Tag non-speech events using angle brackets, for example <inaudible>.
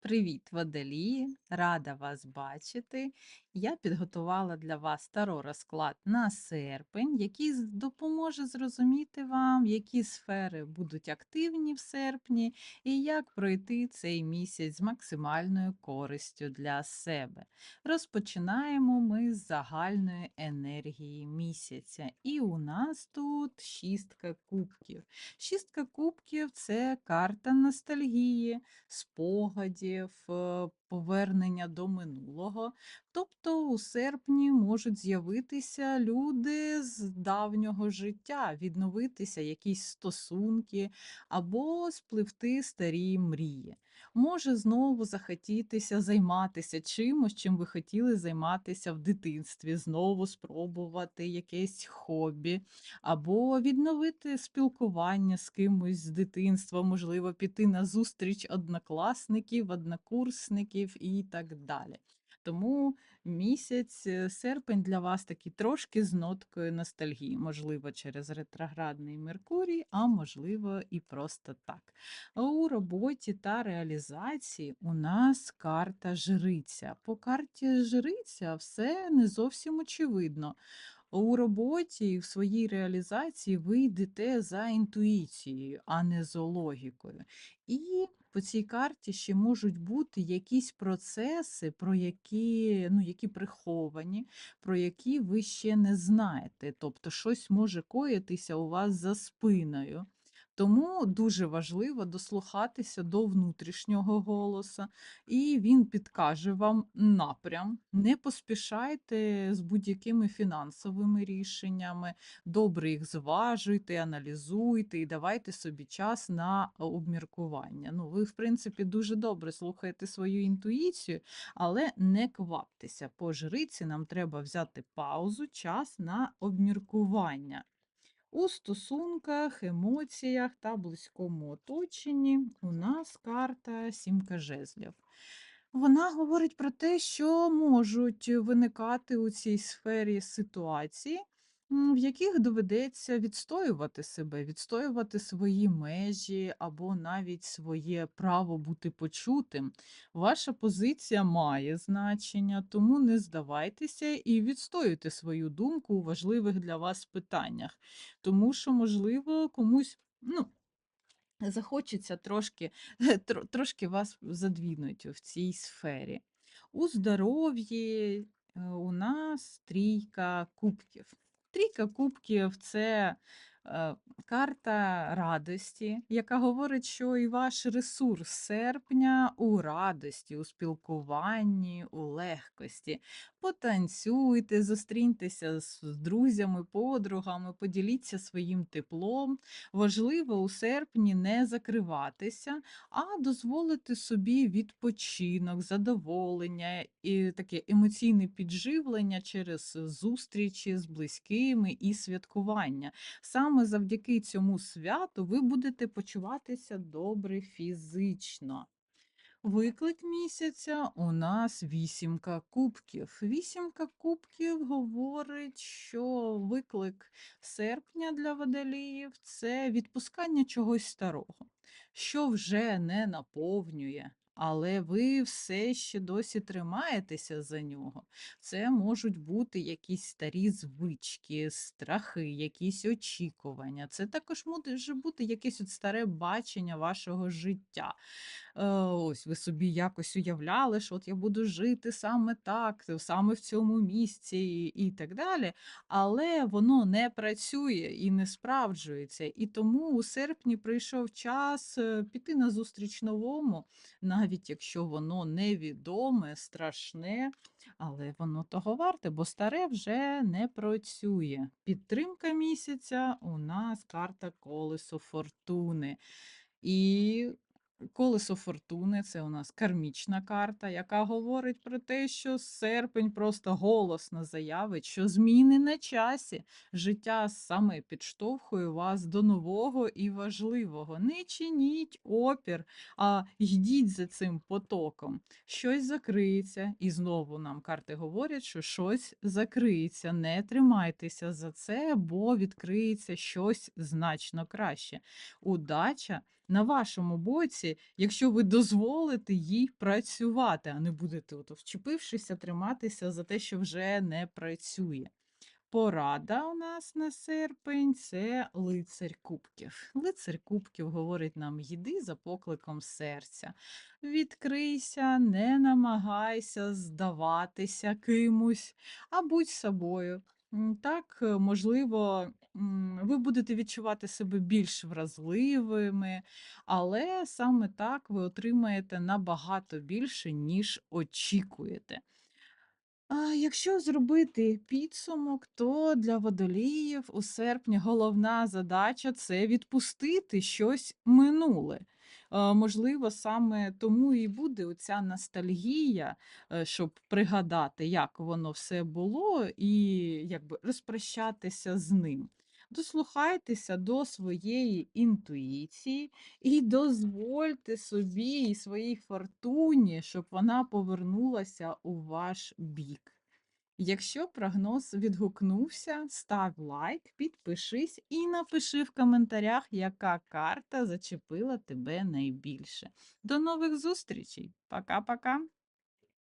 Привіт, водолії! Рада вас бачити. Я підготувала для вас таро розклад на серпень, який допоможе зрозуміти вам, які сфери будуть активні в серпні, і як пройти цей місяць з максимальною користю для себе. Розпочинаємо ми з загальної енергії місяця. І у нас тут шістка кубків. Шістка кубків це карта ностальгії спогадів, е, повернення до минулого. Тобто у серпні можуть з'явитися люди з давнього життя, відновитися якісь стосунки або спливти старі мрії. Може знову захотітися займатися чимось, чим ви хотіли займатися в дитинстві, знову спробувати якесь хобі, або відновити спілкування з кимось з дитинства, можливо, піти на зустріч однокласників, однокурсників і так далі. Тому місяць е, серпень для вас такий трошки з ноткою ностальгії, можливо, через ретроградний Меркурій, а можливо, і просто так. У роботі та реалізації у нас карта жриця. По карті жриця все не зовсім очевидно. У роботі і в своїй реалізації ви йдете за інтуїцією, а не за логікою. І по цій карті ще можуть бути якісь процеси, про які, ну, які приховані, про які ви ще не знаєте. Тобто щось може коїтися у вас за спиною. Тому дуже важливо дослухатися до внутрішнього голоса, і він підкаже вам напрям. Не поспішайте з будь-якими фінансовими рішеннями, добре їх зважуйте, аналізуйте і давайте собі час на обміркування. Ну, ви, в принципі, дуже добре слухаєте свою інтуїцію, але не кваптеся. По жриці нам треба взяти паузу, час на обміркування. У стосунках, емоціях та близькому оточенні у нас карта сімка жезлів. Вона говорить про те, що можуть виникати у цій сфері ситуації, в яких доведеться відстоювати себе, відстоювати свої межі або навіть своє право бути почутим. Ваша позиція має значення, тому не здавайтеся і відстоюйте свою думку у важливих для вас питаннях, тому що, можливо, комусь. Ну, захочеться трошки, <laughs> тро- трошки вас задвінуть в цій сфері. У здоров'ї е, у нас трійка кубків. Трійка кубків це карта радості, яка говорить, що і ваш ресурс серпня у радості, у спілкуванні, у легкості. Потанцюйте, зустріньтеся з з друзями, подругами, поділіться своїм теплом. Важливо у серпні не закриватися, а дозволити собі відпочинок, задоволення і таке емоційне підживлення через зустрічі з близькими і святкування. Саме завдяки цьому святу ви будете почуватися добре фізично. Виклик місяця у нас вісімка кубків. Вісімка кубків говорить, що виклик серпня для водоліїв це відпускання чогось старого, що вже не наповнює. Але ви все ще досі тримаєтеся за нього. Це можуть бути якісь старі звички, страхи, якісь очікування. Це також може бути якесь от старе бачення вашого життя. Е, ось ви собі якось уявляли, що от я буду жити саме так, саме в цьому місці і, і так далі. Але воно не працює і не справджується. І тому у серпні прийшов час е, піти на зустріч новому, навіть якщо воно невідоме, страшне, але воно того варте, бо старе вже не працює. Підтримка місяця у нас карта колесо фортуни. І Колесо фортуни це у нас кармічна карта, яка говорить про те, що серпень просто голосно заявить, що зміни на часі. Життя саме підштовхує вас до нового і важливого. Не чиніть опір, а йдіть за цим потоком. Щось закриється, і знову нам карти говорять, що щось закриється. Не тримайтеся за це, бо відкриється щось значно краще. Удача на вашому боці, якщо ви дозволите їй працювати, а не будете ото вчепившися, триматися за те, що вже не працює. Порада у нас на серпень це лицар кубків. Лицар кубків говорить нам: йди за покликом серця. Відкрийся, не намагайся здаватися кимось, а будь собою. Так, е, можливо, ви будете відчувати себе більш вразливими, але саме так ви отримаєте набагато більше, ніж очікуєте. А якщо зробити підсумок, то для водоліїв у серпні головна задача це відпустити щось минуле. Е, Можливо, саме тому і буде оця ностальгія, е, щоб пригадати, як воно все було, і якби розпрощатися з ним. Дослухайтеся до своєї інтуїції і дозвольте собі і своїй фортуні, щоб вона повернулася у ваш бік. Якщо прогноз відгукнувся, став лайк, підпишись і напиши в коментарях, яка карта зачепила тебе найбільше. До нових зустрічей. Пока-пока.